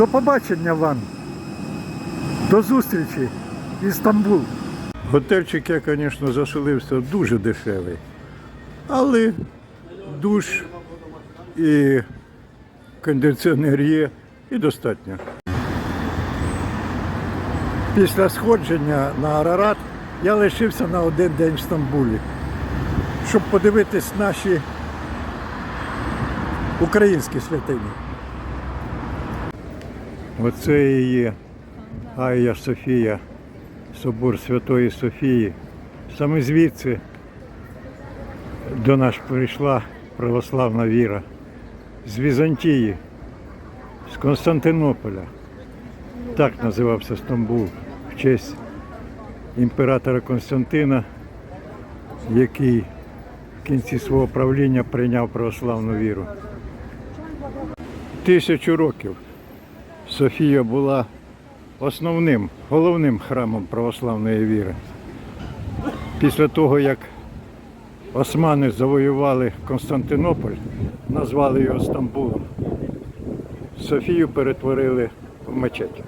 До побачення вам. До зустрічі. Істамбул. Готельчик я, звісно, заселився дуже дешевий. Але душ і кондиціонер є і достатньо. Після сходження на Арарат я лишився на один день в Стамбулі, щоб подивитись наші українські святині. Оце є Айя Софія, собор Святої Софії. Саме звідси до нас прийшла православна віра. З Візантії, з Константинополя. Так називався Стамбул в честь імператора Константина, який в кінці свого правління прийняв православну віру. Тисячу років Софія була основним, головним храмом православної віри. Після того, як османи завоювали Константинополь, назвали його Стамбулом, Софію перетворили в мечеть.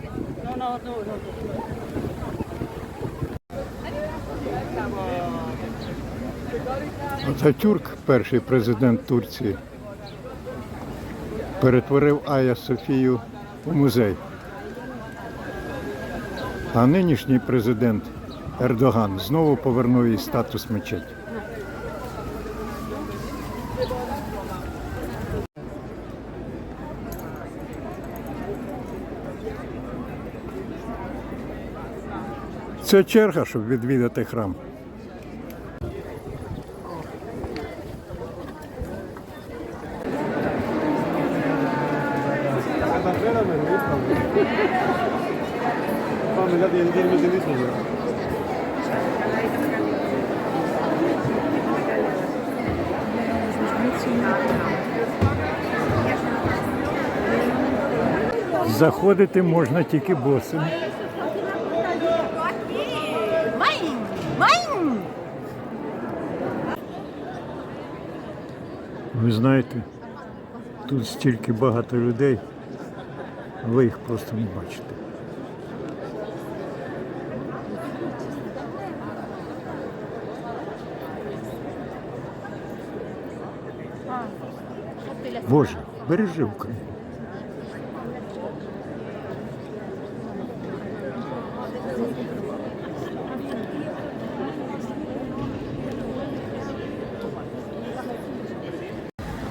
Ататюрк, перший президент Турції, перетворив Ая Софію у музей. А нинішній президент Ердоган знову повернув їй статус мечеті. Це черга, щоб відвідати храм. Tamam, hadi yeni gelmediğini soruyor. Заходити можна тільки босим. Ви знаєте, тут стільки багато людей, ви їх просто не бачите. Боже, бережи Україну.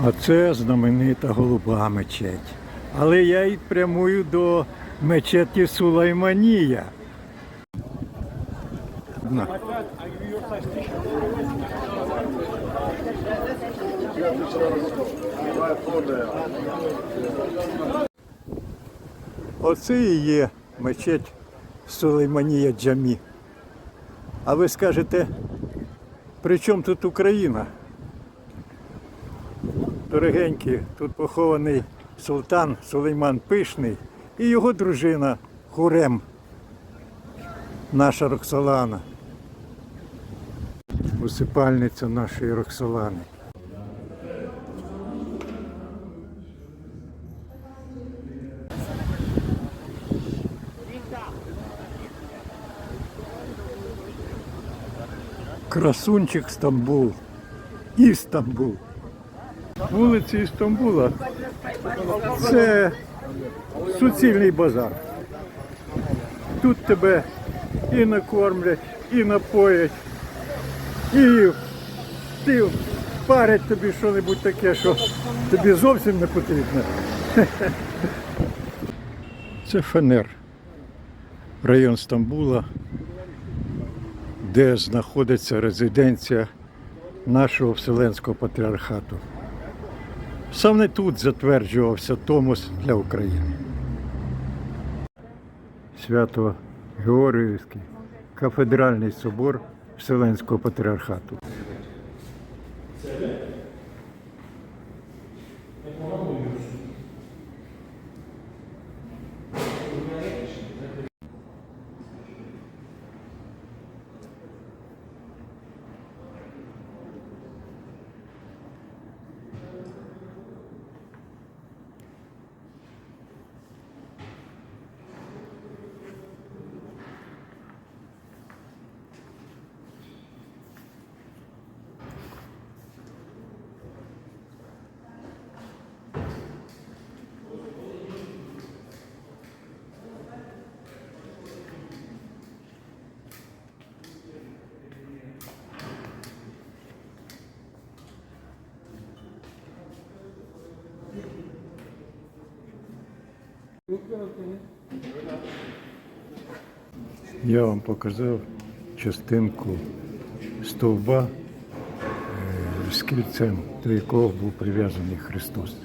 А це знаменита голуба мечеть. Але я й прямую до мечеті Сулайманія. Оце і є мечеть Сулейманія Джамі. А ви скажете, при чому тут Україна? Дорогенькі, тут похований султан Сулейман Пишний і його дружина Хурем, наша Роксолана. Усипальниця нашої Роксолани. Красунчик Стамбул. Істамбул. Вулиці Істамбула це суцільний базар. Тут тебе і накормлять, і напоять, і ти парять тобі що-небудь таке, що тобі зовсім не потрібно. Це Фенер, район Стамбула, де знаходиться резиденція нашого Вселенського патріархату. Саме тут затверджувався Томос для України. Свято Георгіївський кафедральний собор Вселенського патріархату. Я вам показав частинку стовба е, з кільцем, до якого був прив'язаний Христос.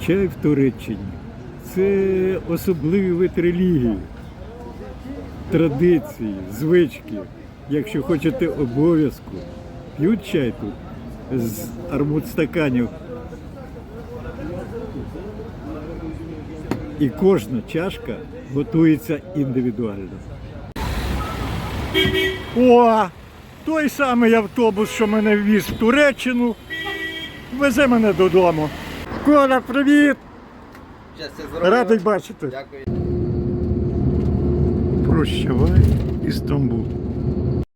Чай в Туреччині це особливий вид релігії, традиції, звички. Якщо хочете обов'язку, п'ють чай тут з армудстаканів. І кожна чашка готується індивідуально. О! Той самий автобус, що мене ввіз в Туреччину, везе мене додому. Коля, привіт! Радий бачити. Дякую. Прощавай, Істамбул.